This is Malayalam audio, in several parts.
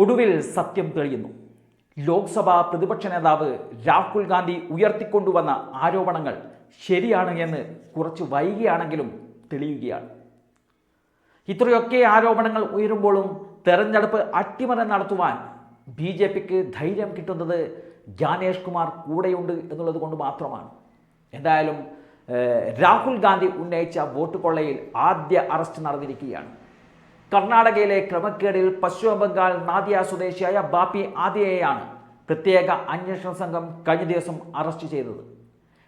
ഒടുവിൽ സത്യം തെളിയുന്നു. ലോക്സഭാ പ്രതിപക്ഷ നേതാവ് രാഹുൽ ഗാന്ധി ഉയർത്തിക്കൊണ്ടുവന്ന ആരോപണങ്ങൾ ശരിയാണ് എന്ന് കുറച്ച് വൈകിയാണെങ്കിലും തെളിയുകയാണ്. ഇത്രയൊക്കെ ആരോപണങ്ങൾ ഉയരുമ്പോഴും തെരഞ്ഞെടുപ്പ് അട്ടിമറി നടത്തുവാൻ ബി ജെ പിക്ക് ധൈര്യം കിട്ടുന്നത് ജ്ഞാനേഷ് കുമാർ കൂടെയുണ്ട് എന്നുള്ളത് കൊണ്ട് മാത്രമാണ്. എന്തായാലും രാഹുൽ ഗാന്ധി ഉന്നയിച്ച വോട്ട് കൊള്ളയിൽ ആദ്യ അറസ്റ്റ് നടന്നിരിക്കുകയാണ്. കർണാടകയിലെ ക്രമക്കേടിൽ പശ്ചിമ ബംഗാൾ നാദിയ സ്വദേശിയായ ബാപ്പി ആദിയയെയാണ് പ്രത്യേക അന്വേഷണ സംഘം കഴിഞ്ഞ ദിവസം അറസ്റ്റ് ചെയ്തത്.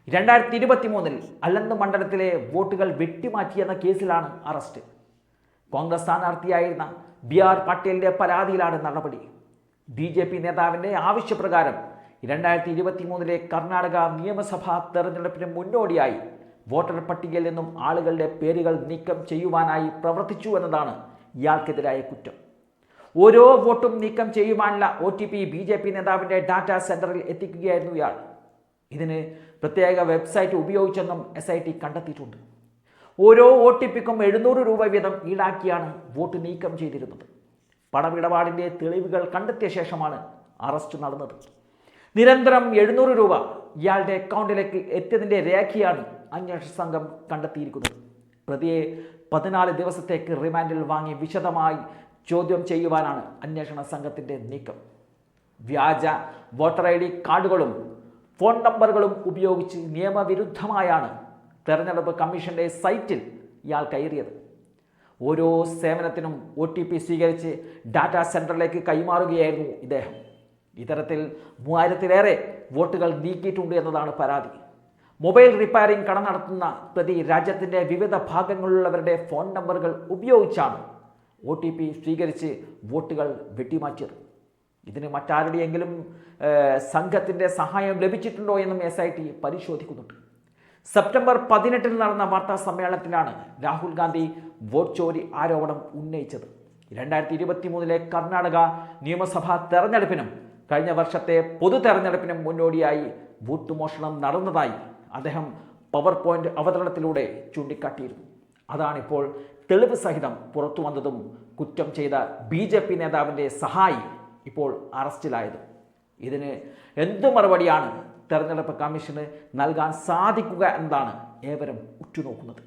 രണ്ടായിരത്തി ഇരുപത്തി മൂന്നിൽ അലന്ത് മണ്ഡലത്തിലെ വോട്ടുകൾ വെട്ടിമാറ്റിയെന്ന കേസിലാണ് അറസ്റ്റ്. കോൺഗ്രസ് സ്ഥാനാർത്ഥിയായിരുന്ന ബി ആർ പട്ടേലിന്റെ പരാതിയിലാണ് നടപടി. ബി ജെ പി നേതാവിന്റെ ആവശ്യപ്രകാരം രണ്ടായിരത്തി ഇരുപത്തി മൂന്നിലെ കർണാടക നിയമസഭാ തെരഞ്ഞെടുപ്പിന് മുന്നോടിയായി വോട്ടർ പട്ടികയിൽ നിന്നും ആളുകളുടെ പേരുകൾ നീക്കം ചെയ്യുവാനായി പ്രവർത്തിച്ചു എന്നതാണ് ഇയാൾക്കെതിരായ കുറ്റം. ഓരോ വോട്ടും നീക്കം ചെയ്യുവാനുള്ള O T P B J P നേതാവിന്റെ ഡാറ്റാ സെന്ററിൽ എത്തിക്കുകയായിരുന്നു ഇയാൾ. ഇതിന് പ്രത്യേക വെബ്സൈറ്റ് ഉപയോഗിച്ചെന്നും എസ് ഐ ടി കണ്ടെത്തിയിട്ടുണ്ട്. ഓരോ ഒ ടി പിക്കും എഴുന്നൂറ് രൂപ വീതം ഈടാക്കിയാണ് വോട്ട് നീക്കം ചെയ്തിരുന്നത്. പണമിടപാടിന്റെ തെളിവുകൾ കണ്ടെത്തിയ ശേഷമാണ് അറസ്റ്റ് നടന്നത്. നിരന്തരം എഴുന്നൂറ് രൂപ ഇയാളുടെ അക്കൗണ്ടിലേക്ക് എത്തിയതിന്റെ രേഖയാണ് അന്വേഷണ സംഘം കണ്ടെത്തിയിരിക്കുന്നത്. പ്രതിയെ പതിനാല് ദിവസത്തേക്ക് റിമാൻഡിൽ വാങ്ങി വിശദമായി ചോദ്യം ചെയ്യുവാനാണ് അന്വേഷണ സംഘത്തിന്റെ നീക്കം. വ്യാജ വോട്ടർ ഐ ഡി കാർഡുകളും ഫോൺ നമ്പറുകളും ഉപയോഗിച്ച് നിയമവിരുദ്ധമായാണ് തെരഞ്ഞെടുപ്പ് കമ്മീഷന്റെ സൈറ്റിൽ ഇയാൾ കയറിയത്. ഓരോ സേവനത്തിനും ഒ ടി പി സ്വീകരിച്ച് ഡാറ്റാ സെന്ററിലേക്ക് കൈമാറുകയായിരുന്നു ഇദ്ദേഹം. ഇത്തരത്തിൽ മൂവായിരത്തിലേറെ വോട്ടുകൾ നീക്കിയിട്ടുണ്ട് എന്നതാണ് പരാതി. മൊബൈൽ റിപ്പയറിംഗ് കട നടത്തുന്ന പ്രതി രാജ്യത്തിന്റെ വിവിധ ഭാഗങ്ങളിലുള്ളവരുടെ ഫോൺ നമ്പറുകൾ ഉപയോഗിച്ചാണ് ഒ ടി പി സ്വീകരിച്ച് വോട്ടുകൾ വെട്ടിമാറ്റിയത്. ഇതിന് മറ്റാരുടെയെങ്കിലും സംഘത്തിന്റെ സഹായം ലഭിച്ചിട്ടുണ്ടോ എന്നും എസ് ഐ ടി പരിശോധിക്കുന്നുണ്ട്. സെപ്റ്റംബർ പതിനെട്ടിന് നടന്ന വാർത്താ സമ്മേളനത്തിലാണ് രാഹുൽ ഗാന്ധി വോട്ട് ചോരി ആരോപണം ഉന്നയിച്ചത്. രണ്ടായിരത്തി ഇരുപത്തി മൂന്നിലെ കർണാടക നിയമസഭാ തെരഞ്ഞെടുപ്പിനും കഴിഞ്ഞ വർഷത്തെ പൊതു തെരഞ്ഞെടുപ്പിനും മുന്നോടിയായി വോട്ട് മോഷണം നടന്നതായി അദ്ദേഹം പവർ പോയിന്റ് അവതരണത്തിലൂടെ ചൂണ്ടിക്കാട്ടിയിരുന്നു. അതാണിപ്പോൾ തെളിവ് സഹിതം പുറത്തു വന്നതും കുറ്റം ചെയ്ത ബി ജെ പി നേതാവിന്റെ സഹായി ഇപ്പോൾ അറസ്റ്റിലായത്. ഇതിന് എന്ത് മറുപടിയാണ് തെരഞ്ഞെടുപ്പ് കമ്മീഷന് നൽകാൻ സാധിക്കുക എന്നതാണ് ഏവരും ഉറ്റുനോക്കുന്നത്.